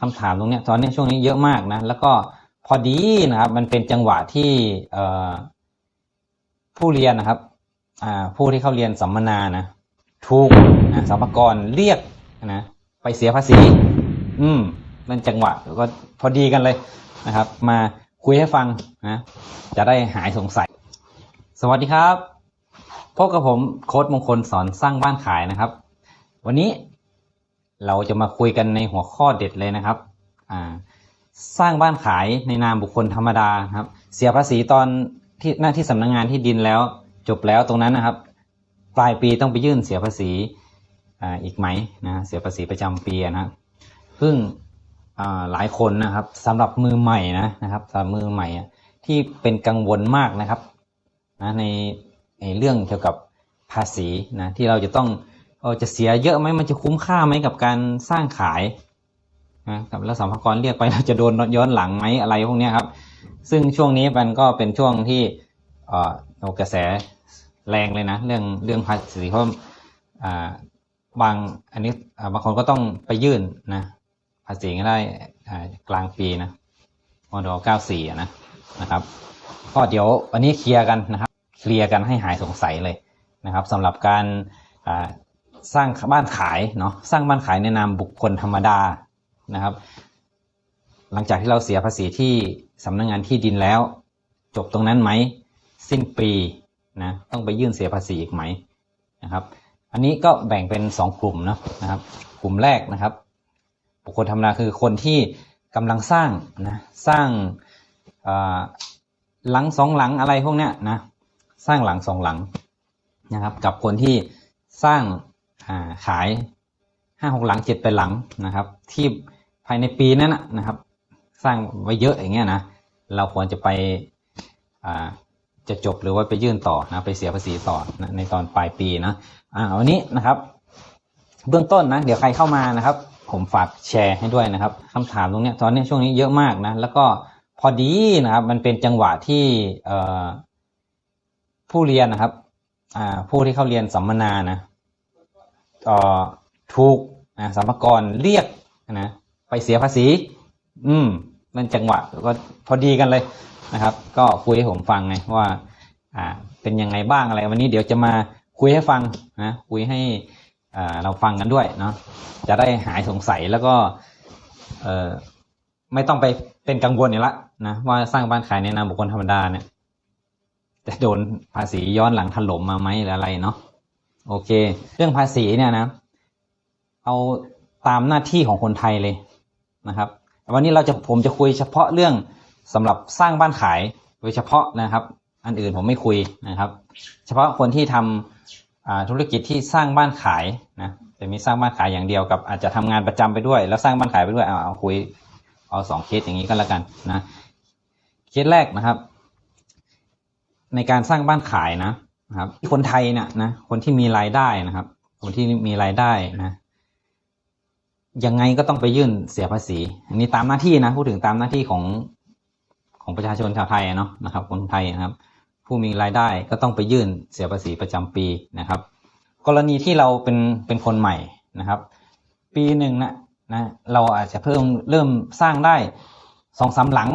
คำถามตรงเนี้ยตอนนี้ช่วงนี้เยอะมากนะ แล้วก็พอดีนะครับ มันเป็นจังหวะที่เอผู้เรียนนะครับอ่าผู้ที่เข้าเรียนสัมมนานะถูกนะสรรพากรเรียกนะไปเสียภาษี อืมนั่นจังหวะก็พอดีกันเลยนะครับ มาคุยให้ฟังนะ จะได้หายสงสัย สวัสดีครับพบกับผมโค้ดมงคลสอนสร้างบ้านขายนะครับ วันนี้ เราจะมาคุยกันในหัวข้อเด็ดเลยนะครับอ่าสร้างบ้านขายในนามบุคคลธรรมดาครับ เสียภาษีตอนที่หน้าที่สำนักงงานที่ดินแล้ว จบแล้วตรงนั้นนะครับ ปลายปีต้องไปยื่นเสียภาษีอ่าอีกไหมนะเสียภาษีประจำปีนะซึ่งหลายคนนะครับสำหรับมือใหม่นะนะครับสำหรับมือใหม่ที่เป็นกังวลมากนะครับนะในในเรื่องเกี่ยวกับภาษีนะที่เราจะต้อง เออจะเสียเยอะไหมมันจะคุ้มค่าไหมกับการสร้างขายนะครับแล้วสัมภาระเรียกไปเราจะโดนย้อนหลังไหมอะไรพวกนี้ครับ ซึ่งช่วงนี้มันก็เป็นช่วงที่เออโอกระแสแรงเลยนะ เรื่องเรื่องภาษีเพราะอ่าบางอันนี้บางคนก็ต้องไปยื่นนะภาษีก็ได้กลางปีนะมด94นะนะครับก็เดี๋ยววันนี้เคลียร์กันนะครับ เคลียร์กันให้หายสงสัยเลยนะครับสำหรับการอ่า สร้างบ้านขายเนาะสร้างบ้านขายในนามบุคคลธรรมดานะครับ หลังจากที่เราเสียภาษีที่สำนักงงานที่ดินแล้ว จบตรงนั้นไหมสิ้นปีนะต้องไปยื่นเสียภาษีอีกไหมนะครับ อันนี้ก็แบ่งเป็นสองกลุ่มนะนะครับ กลุ่มแรกนะครับ บุคคลธรรมดาคือคนที่กำลังสร้างนะสร้างหลังสองหลังอะไรพวกเนี้ยนะสร้างหลังสองหลังนะครับ กับคนที่สร้าง ขายห้าหกหลังเจ็ดแปหลังนะครับ ที่ภายในปีนั้นนะครับ สร้างไว้เยอะอย่างเงี้ยนะเราควรจะไปจะจบหรือว่าไปยื่นต่อนะไปเสียภาษีต่อนะในตอนปลายปีนะอ่าวันนี้นะครับ เบื้องต้นนะเดี๋ยวใครเข้ามานะครับ ผมฝากแชร์ให้ด้วยนะครับคำถามตรงเนี้ยตอนนี้ช่วงนี้เยอะมากนะแล้วก็พอดีนะครับ มันเป็นจังหวะที่ผู้เรียนนะครับผู้ที่เข้าเรียนสัมมนานะ เอ่อถูกนะสัมภากรเรียกนะไปเสียภาษี อืมนั่นจังหวะก็พอดีกันเลยนะครับ ก็คุยให้ผมฟังไงว่า อ่า เป็นยังไงบ้างอะไร วันนี้เดี๋ยวจะมาคุยให้ฟังนะคุยให้อ่าเราฟังกันด้วยเนาะจะได้หายสงสัยแล้วก็ เอ่อไม่ต้องไปเป็นกังวลอีกละนะว่าสร้างบ้านขายในนามบุคคลธรรมดาเนี่ยจะโดนภาษีย้อนหลังถล่มมาไหมหรืออะไรเนาะ โอเค เรื่องภาษีเนี่ยนะ เอาตามหน้าที่ของคนไทยเลยนะครับ วันนี้เราจะผมจะคุยเฉพาะเรื่องสำหรับสร้างบ้านขายโดยเฉพาะนะครับ อันอื่นผมไม่คุยนะครับ เฉพาะคนที่ทำอ่าธุรกิจที่สร้างบ้านขายนะจะมีสร้างบ้านขายอย่างเดียวกับ อาจจะทำงานประจำไปด้วย แล้วสร้างบ้านขายไปด้วยเอาเอาคุยเอาสองเคสอย่างนี้ก็แล้วกันนะเคสแรกนะครับ ในการสร้างบ้านขายนะ นะครับคนไทยเนี่ยนะคนที่มีรายได้นะครับ คนที่มีรายได้นะยังไงก็ต้องไปยื่นเสียภาษี อันนี้ตามหน้าที่นะพูดถึงตามหน้าที่ของของประชาชนชาวไทยเนาะนะครับ คนไทยนะครับ ผู้มีรายได้ก็ต้องไปยื่นเสียภาษีประจำปีนะครับ กรณีที่เราเป็นเป็นคนใหม่นะครับ ปีหนึ่งนะนะเราอาจจะเพิ่มเริ่มสร้างได้สองสามหลัง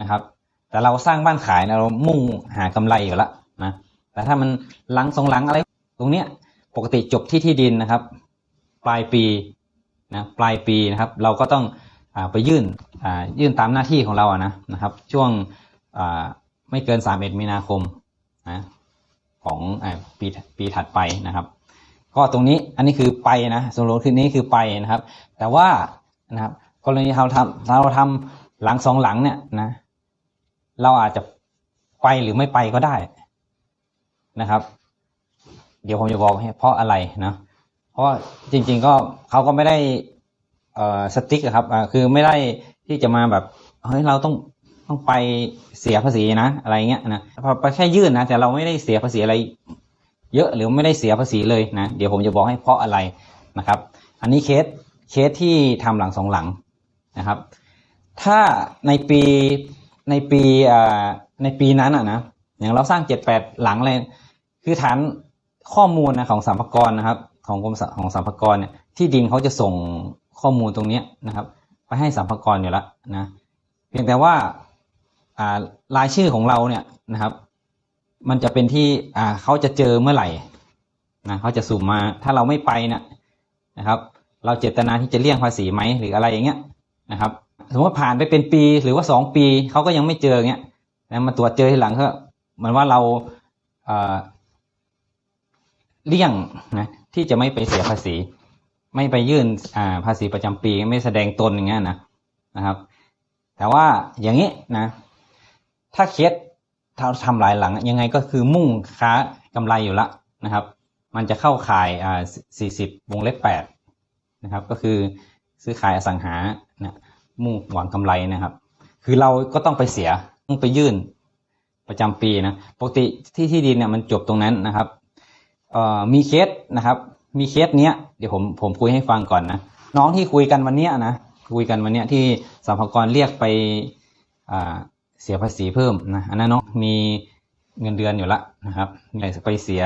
นะครับ แต่เราสร้างบ้านขายนะเรามุ่งหากำไรอยู่แล้วนะ แต่ถ้ามันหลังสองหลังอะไร ตรงเนี้ยปกติจบที่ที่ดินนะครับ ปลายปีนะปลายปีนะครับ เราก็ต้องอไปยื่นยื่นตามหน้าที่ของเราอะนะนะครับ ช่วงไม่เกิน31มีนาคมนะของอปีปีถัดไปนะครับ ก็ตรงนี้อันนี้คือไปนะส่วนลงคือนี้คือไปนะครับ แต่ว่านะครับกรณีเราทำเราทำหลังสองหลังเนี่ยนะ เราอาจจะไปหรือไม่ไปก็ได้ นะครับ เดี๋ยวผมจะบอกให้เพราะอะไรนะเพราะจริง ๆก็เขาก็ไม่ได้เอ่อสติ๊กอะครับอ่าคือไม่ได้ที่จะมาแบบเฮ้ยเราต้องต้องไปเสียภาษีนะอะไรเงี้ยนะพอไปแค่ยื่นนะแต่เราไม่ได้เสียภาษีอะไร เยอะหรือไม่ได้เสียภาษีเลยนะเดี๋ยวผมจะบอกให้เพราะอะไรนะครับ อันนี้เคสเคสที่ทำหลังสองหลังนะครับ ถ้าในปีในปีอ่าในปีนั้นอะนะอย่างเราสร้างเจ็ดแปดหลังเลย คือฐานข้อมูลนะของสัมภากรนะครับ ของกรมสของสัมภากรเนี่ยที่ดินเขาจะส่งข้อมูลตรงนี้นะครับ ไปให้สัมภากระอยู่แล้วนะเพียงแต่ว่าอ่ารายชื่อของเราเนี่ยนะครับ มันจะเป็นที่อ่าเขาจะเจอเมื่อไหร่นะเขาจะสุ่มมาถ้าเราไม่ไปเนี่ยนะครับ เราเจตนาที่จะเลี่ยงภาษีไหมหรืออะไรอย่างเงี้ยนะครับสมมติว่าผ่านไปเป็นปีหรือว่าสองปีเขาก็ยังไม่เจอเงี้ยนะมาตรวจเจอทีหลังก็เหมือนว่าเรา เลี่ยงนะที่จะไม่ไปเสียภาษี ไม่ไปยื่นภาษีประจำปีไม่แสดงตนอย่างเงี้ยนะนะครับ แต่ว่าอย่างนี้นะ ถ้าเคสถ้าทำหลายหลัง ยังไงก็คือมุ่งค้ากำไรอยู่ละนะครับ มันจะเข้าขายอ่าสี่สิบวงเล็บแปดนะครับ ก็คือซื้อขายอสังหานะมุ่งหวังกำไรนะครับ คือเราก็ต้องไปเสียต้องไปยื่นประจำปีนะปกติที่ที่ดินเนี่ยมันจบตรงนั้นนะครับ มีเคสนะครับ มีเคสเนี้ยเดี๋ยวผมผมคุยให้ฟังก่อนนะน้องที่คุยกันวันเนี้ยนะคุยกันวันเนี้ยที่สัมภากรเรียกไปเสียภาษีเพิ่มนะอันนั้นเนาะมีเงินเดือนอยู่ละนะครับไปเสีย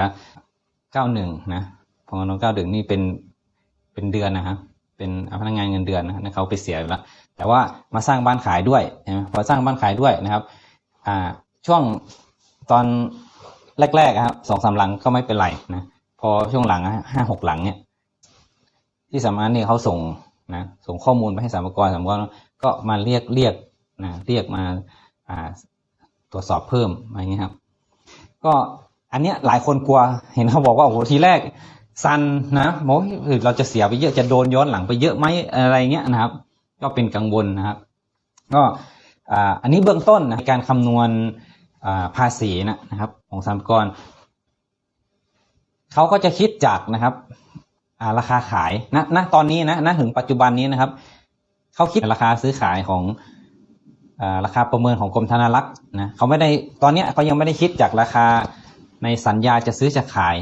เก้าหนึ่งนะของน้องเก้าดึงนี่เป็นเป็นเดือนนะครับเป็นพนักงานเงินเดือนนะเขาไปเสียอยู่ละแต่ว่ามาสร้างบ้านขายด้วยนะพอสร้างบ้านขายด้วยนะครับอ่าช่วงตอน แรกๆครับสองสามหลังก็ไม่เป็นไรนะพอช่วงหลังห้าหกหลังเนี่ย ที่สำนักเนี่ยเขาส่งนะส่งข้อมูลไปให้สามกรสามกรก็มาเรียกเรียกนะเรียกมาอ่าตรวจสอบเพิ่มอะไรเงี้ยครับ ก็อันเนี้ยหลายคนกลัวเห็นเขาบอกว่าโอ้โหทีแรกซันนะโอ้เราจะเสียไปเยอะจะโดนย้อนหลังไปเยอะไหมอะไรเงี้ยนะครับ ก็เป็นกังวลนะครับ ก็อ่าอันนี้เบื้องต้นนะการคำนวณ ภาษีนะนะครับ ของสามกรเขาก็จะคิดจากนะครับราคาขายณณตอนนี้นะณถึงปัจจุบันนี้นะครับเขาคิดราคาซื้อขายของอราคาประเมินของกรมธนารักษ์นะเขาไม่ได้ตอนนี้เขายังไม่ได้คิดจากราคาในสัญญาจะซื้อจะขาย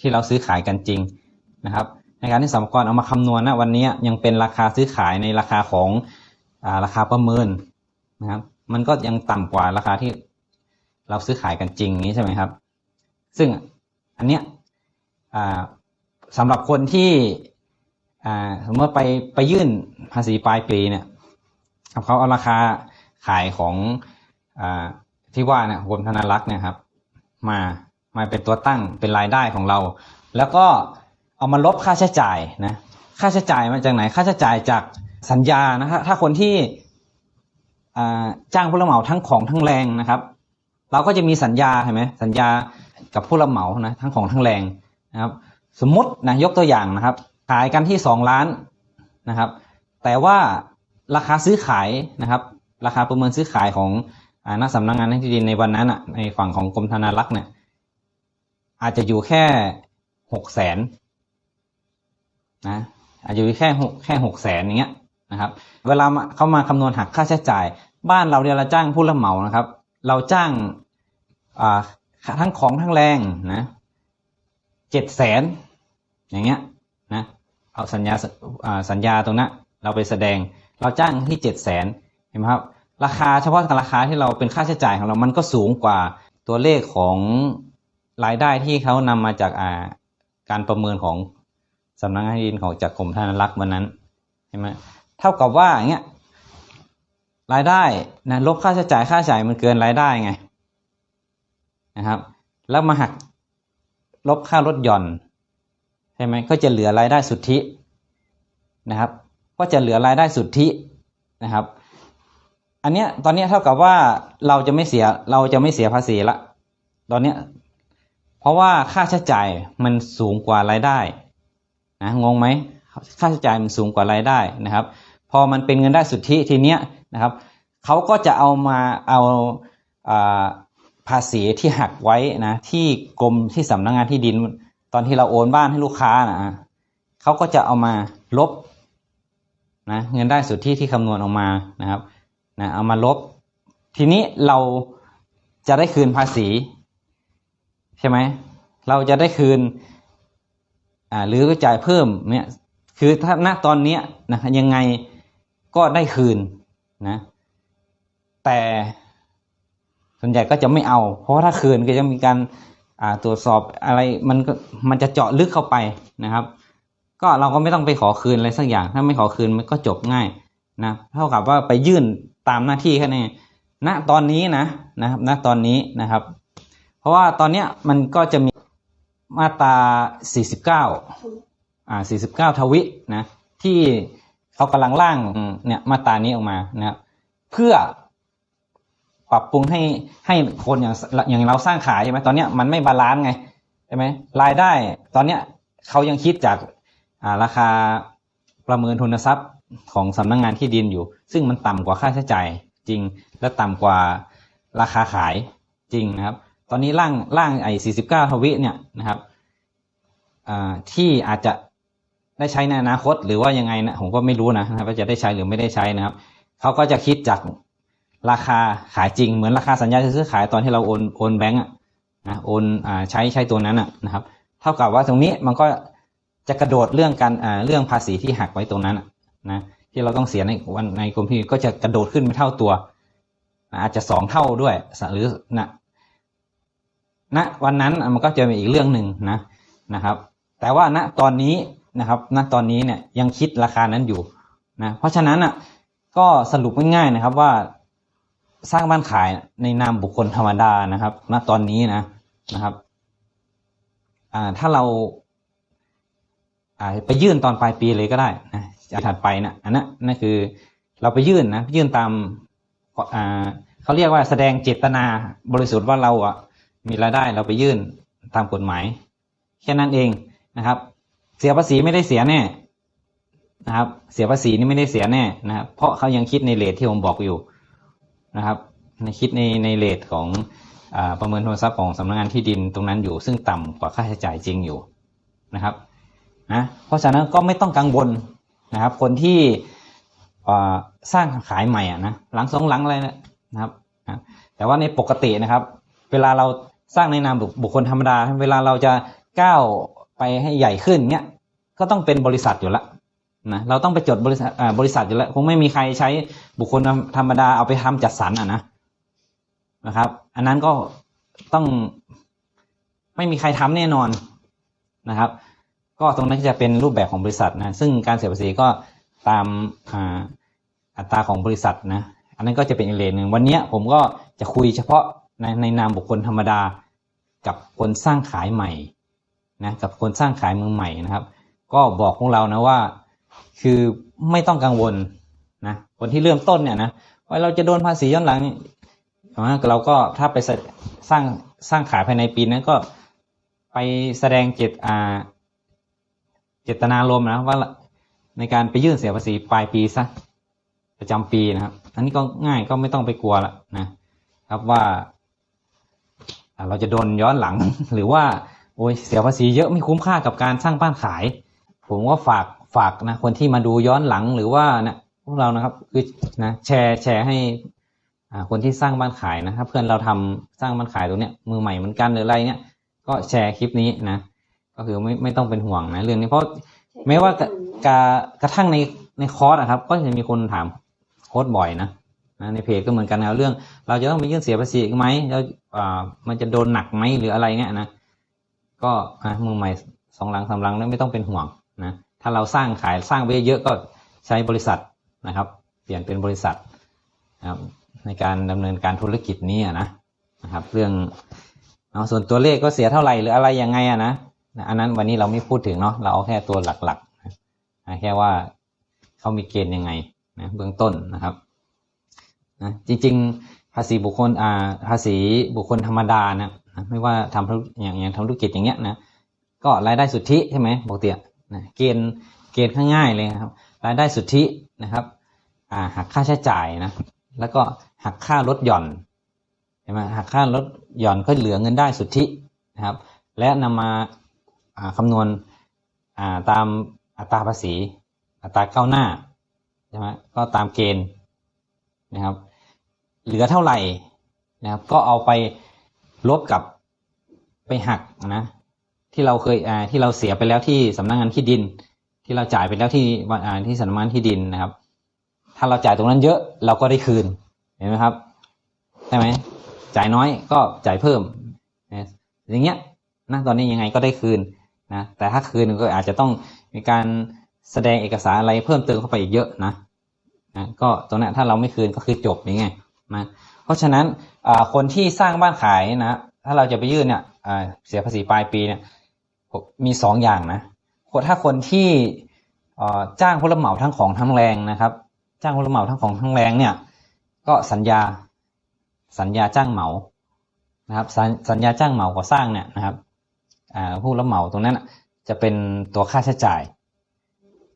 ที่เราซื้อขายกันจริงนะครับ ในการที่สมกรเอามาคำนวณนะวันนี้ยังเป็นราคาซื้อขายในราคาของอาราคาประเมินนะครับ มันก็ยังต่ำกว่าราคาที่ ราซื้อขายกันจริงนี้ใช่ไหมครับ ซึ่งอันเนี้ยสำหรับคนที่สมมติว่าไปไปยื่นภาษีปลายปีเนี่ยเขาเอาราคาขายของอที่ว่าเนี่ยกรมธนารักษ์เนี่ยครับ มามาเป็นตัวตั้งเป็นรายได้ของเรา แล้วก็เอามาลบค่าใช้จ่ายนะค่าใช้จ่ายมาจากไหนค่าใช้จ่ายจากสัญญานะฮะถ้าคนที่จ้างผู้รับเหมาทั้งของทั้งแรงนะครับ เราก็จะมีสัญญาเห็นไหมสัญญากับผู้รับเหมานะทั้งของทั้งแรงนะครับสมมตินะยกตัวอย่างนะครับ ขายกันที่สองล้านนะครับ แต่ว่าราคาซื้อขายนะครับ ราคาประเมินซื้อขายของอนักสำนักงานที่ดินในวันนั้นอะในฝั่งของกรมธนารักษ์เนี่ยอาจจะอยู่แค่หกแสนนะอาจจะอยู่แค่หกแค่หกแสนอย่างเงี้ยนะครับ เวลามาเขามาคำนวณหักค่าใช้จ่าย บ้านเราเดี๋ยวเราจ้างผู้รับเหมานะครับ เราจ้างทั้งของทั้งแรงนะเจ็ดแสนอย่างเงี้ยนะเอาสัญญาอ่าสัญญาตรงนั้นเราไปแสดงเราจ้างที่เจ็ดแสนเห็นไหมครับราคาเฉพาะราคาที่เราเป็นค่าใช้จ่ายของเรามันก็สูงกว่าตัวเลขของรายได้ที่เขานำมาจากาการประเมินของสำนักงานที่ดินของจากกรมธนารักษ์วันนั้นใช่ไหมเท่ากับว่าอย่างเงี้ย รายได้นะลบค่าใช้จ่ายค่าใช้จ่ายมันเกินรายได้ไงนะครับ แล้วมาหักลบค่ารถหย่อนใช่ไหมก็จะเหลือรายได้สุทธินะครับ ก็จะเหลือรายได้สุทธินะครับ อันเนี้ยตอนเนี้ยเท่ากับว่าเราจะไม่เสียเราจะไม่เสียภาษีละ ตอนเนี้ยเพราะว่าค่าใช้จ่ายมันสูงกว่ารายได้นะงงไหมค่าใช้จ่ายมันสูงกว่ารายได้นะครับ พอมันเป็นเงินได้สุทธิทีเนี้ยนะครับเขาก็จะเอามาเอาภาษีที่หักไว้นะที่กรมที่สำนักงานที่ดิน ตอนที่เราโอนบ้านให้ลูกค้านะเขาก็จะเอามาลบนะเงินได้สุทธิที่คำนวณออกมานะครับนะเอามาลบ ทีนี้เราจะได้คืนภาษี ใช่ไหมเราจะได้คืนอ่าหรือจ่ายเพิ่มเนี่ยคือถ้าณตอนเนี้ยนะยังไง ก็ได้คืนนะ แต่ส่วนใหญ่ก็จะไม่เอา เพราะว่าถ้าคืนก็จะมีการตรวจสอบอะไรมันก็มันจะเจาะลึกเข้าไปนะครับ ก็เราก็ไม่ต้องไปขอคืนอะไรสักอย่าง ถ้าไม่ขอคืนมันก็จบง่ายนะเท่ากับว่าไปยื่นตามหน้าที่แค่นี้ณตอนนี้นะนะครับณตอนนี้นะครับ เพราะว่าตอนเนี้ยมันก็จะมีมาตรา 49 อ่า 49 ทวินะที่ เขากำลังร่างเนี่ยมาตรานี้ออกมานะครับเพื่อปรับปรุงให้ให้คนอย่างอย่างเราสร้างขายใช่ไหมตอนเนี้ยมันไม่บาลานซ์ไงใช่ไหมรายได้ ตอนเนี้ยเขายังคิดจากอ่าราคาประเมินทุนทรัพย์ของสำนักงงานที่ดินอยู่ ซึ่งมันต่ำกว่าค่าใช้จ่ายจริง และต่ำกว่าราคาขายจริงนะครับ ตอนนี้ร่างร่างไอ้49ทวิเนี่ยนะครับอ่าที่อาจจะ ได้ใช้ในอนาคต หรือว่ายังไงนะผมก็ไม่รู้นะว่าจะได้ใช้หรือไม่ได้ใช้นะครับเขาก็จะคิดจากราคาขายจริงเหมือนราคาสัญญาซื้อขายตอนที่เราโอนโอนแบงก์อะนะโอนอ่าใช้ใช้ตัวนั้นอะนะครับ เท่ากับว่าตรงนี้มันก็จะกระโดดเรื่องการอ่าเรื่องภาษีที่หักไว้ตรงนั้นะนะที่เราต้องเสียในวันในกรมที่ก็จะกระโดดขึ้นเป็นเท่าตัวอาจจะสองเท่าด้วยหรือนะณวันนั้นมันก็จะเป็นอีกเรื่องหนึ่งนะนะครับ แต่ว่าณตอนนี้ นะครับณตอนนี้เนี่ยยังคิดราคานั้นอยู่นะเพราะฉะนั้นอะก็สรุปง่ายๆนะครับว่าสร้างบ้านขายในนามบุคคลธรรมดานะครับ ณตอนนี้นะนะครับอ่าถ้าเราอ่าไปยื่นตอนปลายปีเลยก็ได้นะจะถัดไปนะอันนั้นนั่นคือเราไปยื่นนะยื่นตามอ่าเขาเรียกว่าแสดงเจตนาบริสุทธิ์ว่าเราอะมีรายได้เราไปยื่นตามกฎหมายแค่นั้นเองนะครับ เสียภาษีไม่ได้เสียแน่นะครับ เสียภาษีนี่ไม่ได้เสียแน่นะครับ เพราะเขายังคิดในเลทที่ผมบอกอยู่นะครับ ในคิดในในเลทของอประเมินทุนทรัพย์ของสำนักงานที่ดินตรงนั้นอยู่ ซึ่งต่ำกว่าค่าใช้จ่ายจริงอยู่นะครับนะเพราะฉะนั้นก็ไม่ต้องกังวลนะครับ คนที่สร้างขายใหม่อะนะหลังสองหลังอะไรนะครับนะแต่ว่าในปกตินะครับ เวลาเราสร้างในนามบุคคลธรรมดา เวลาเราจะก้าว ไปให้ใหญ่ขึ้นเนี้ยก็ต้องเป็นบริษัทอยู่แล้วนะเราต้องไปจดบริษัทบริษัทอยู่แล้วคงไม่มีใครใช้บุคคลธรรมดาเอาไปทำจัดสรรอะนะนะครับ อันนั้นก็ต้องไม่มีใครทำแน่นอนนะครับ ก็ตรงนั้นจะเป็นรูปแบบของบริษัทนะซึ่งการเสียภาษีก็ตามอัตราของบริษัทนะอันนั้นก็จะเป็นอีกเลนหนึ่งวันนี้ผมก็จะคุยเฉพาะในในนามบุคคลธรรมดากับคนสร้างขายใหม่ นะกับคนสร้างขายมือใหม่นะครับ ก็บอกพวกเรานะว่า คือไม่ต้องกังวลนะคนที่เริ่มต้นเนี่ยนะว่าเราจะโดนภาษีย้อนหลังเราก็ถ้าไปสร้างสร้างขายภายในปีนั้นก็ไปแสดงเจตอาเจตนารมณ์นะว่าในการไปยื่นเสียภาษีปลายปีซะประจำปีนะครับ อันนี้ก็ง่ายก็ไม่ต้องไปกลัวละนะครับว่า เราจะโดนย้อนหลังหรือว่า โอ้ยเสียภาษีเยอะไม่คุ้มค่ากับการสร้างบ้านขาย ผมว่าฝากฝากนะคนที่มาดูย้อนหลังหรือว่านะพวกเรานะครับคือนะแชร์แชร์ให้คนที่สร้างบ้านขายนะครับ เพื่อนเราทำสร้างบ้านขายตรงเนี้ยมือใหม่เหมือนกันหรืออะไรเนี้ยก็แชร์คลิปนี้นะก็คือไม่ไม่ต้องเป็นห่วงนะเรื่องนี้เพราะไม่ว่ากกระทั่งในในคอร์สนะครับ ก็จะมีคนถามโค้ดบ่อยนะนะในเพจก็เหมือนกันนะเรื่อง เราจะต้องไปยื่นเสียภาษีไหมแล้วอ่ามันจะโดนหนักไหมหรืออะไรเงี้ยนะ ก็อ่ามือใหม่สองหลังสามหลังแล้วไม่ต้องเป็นห่วงนะถ้าเราสร้างขายสร้างไปเยอะก็ใช้บริษัทนะครับ เปลี่ยนเป็นบริษัทนะครับในการดำเนินการธุรกิจนี้นะนะครับ เรื่องเอาส่วนตัวเลขก็เสียเท่าไหร่หรืออะไรยังไงอะนะอันนั้นวันนี้เราไม่พูดถึงเนาะเราเอาแค่ตัวหลักๆนะแค่ว่าเขามีเกณฑ์ยังไงนะเบื้องต้นนะครับนะจริงๆ ภาษีบุคคลอ่าภาษีบุคคลธรรมดานะ ไม่ว่าทำอย่างอย่างทำธุรกิจอย่างเงี้ยนะก็รายได้สุทธิใช่ไหมปกตินะเกณฑ์เกณฑ์ข้างง่ายเลยครับ รายได้สุทธินะครับอ่าหักค่าใช้จ่ายนะแล้วก็หักค่าลดหย่อนใช่ไหมหักค่าลดหย่อนก็เหลือเงินได้สุทธินะครับ และนำมาอ่าคำนวณอ่าตามอัตราภาษี อัตราก้าวหน้าใช่ไหมก็ตามเกณฑ์นะครับ เหลือเท่าไหร่นะครับ ก็เอาไป ลบกับไปหักนะที่เราเคยอ่าที่เราเสียไปแล้วที่สำนักงงานที่ดิน ที่เราจ่ายไปแล้วที่อ่าที่สำนักงานที่ดินนะครับ ถ้าเราจ่ายตรงนั้นเยอะเราก็ได้คืนเห็นไหมครับใช่ไหมจ่ายน้อยก็จ่ายเพิ่มอย่างเงี้ยนะตอนนี้ยังไงก็ได้คืนนะแต่ถ้าคืนก็อาจจะต้องมีการแสดงเอกสารอะไรเพิ่มเติมเข้าไปอีกเยอะนะนะก็ตรงนั้นถ้าเราไม่คืนก็คือจบนี่ไงนะ ราะฉะนั้นคนที่สร้างบ้านขายนะถ้าเราจะไปยื่นเนี่ยเสียภาษีปลายปีเนี่ยมีสองอย่างนะถ้าคนที่จ้างผู้รับเหมาทั้งของทั้งแรงนะครับ จ้างผู้รับเหมาทั้งของทั้งแรงเนี่ยก็สัญญาสัญญาจ้างเหมานะครับสัญสัญญาจ้างเหมาก่อสร้างเนี่ยนะครับผู้รับเหมาตรงนั้นจะเป็นตัวค่าใช้จ่าย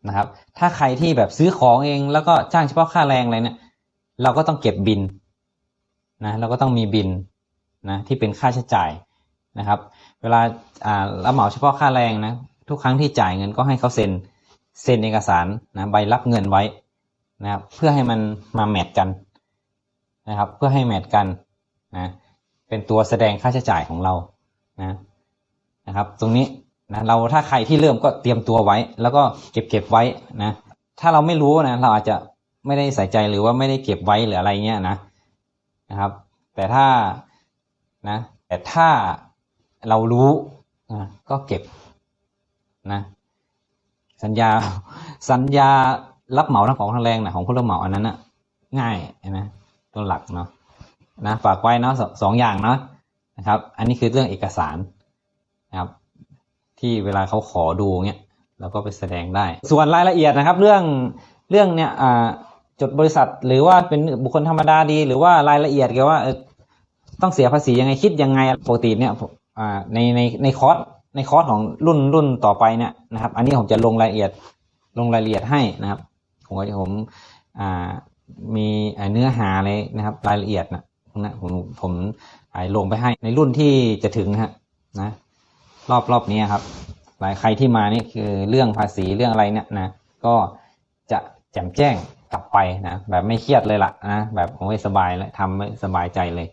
นะครับ ถ้าใครที่แบบซื้อของเองแล้วก็จ้างเฉพาะค่าแรงอะไรเนี่ย เราก็ต้องเก็บบิน นะเราก็ต้องมีบินนะที่เป็นค่าใช้จ่ายนะครับ เวลาอ่ารับเหมาเฉพาะค่าแรงนะทุกครั้งที่จ่ายเงินก็ให้เขาเซ็นเซ็นเอกสารนะใบรับเงินไว้นะครับ เพื่อให้มันมาแมทกันนะครับ เพื่อให้แมทกันนะเป็นตัวแสดงค่าใช้จ่ายของเรานะนะครับ ตรงนี้นะเราถ้าใครที่เริ่มก็เตรียมตัวไว้ แล้วก็เก็บเก็บไว้นะถ้าเราไม่รู้นะเราอาจจะไม่ได้ใส่ใจหรือว่าไม่ได้เก็บไว้หรืออะไรเงี้ยนะ นะครับ แต่ถ้านะแต่ถ้าเรารู้นะก็เก็บนะสัญญาสัญญารับเหมาทั้งของทั้งแรงนะของผู้รับเหมาอันนั้นนะง่ายนะตัวหลักเนาะนะฝากไว้เนาะสองอย่างเนาะนะครับ อันนี้คือเรื่องเอกสารนะครับ ที่เวลาเขาขอดูเงี้ยเราก็ไปแสดงได้ ส่วนรายละเอียดนะครับ เรื่องเรื่องเนี่ยอ่า จดบริษัท หรือว่าเป็นบุคคลธรรมดาดี หรือว่ารายละเอียดเกี่ยวว่าต้องเสียภาษียังไงคิดยังไงปกติเนี่ยในในในคอร์สในคอร์สของรุ่นรุ่นต่อไปเนี่ยนะครับ อันนี้ผมจะลงรายละเอียดลงรายละเอียดให้นะครับผมก็จะผมมีเนื้อหาเลยนะครับ รายละเอียดนะนะผมผมอ่าลงไปให้ในรุ่นที่จะถึงนะฮะนะรอบรอบนี้ครับ หลายใครที่มานี่คือเรื่องภาษีเรื่องอะไรเนี่ยนะ ก็จะแจ่มแจ้ง กลับไปนะแบบไม่เครียดเลยล่ะนะแบบโอ้ยสบายแล้วทำไม่สบายใจเลย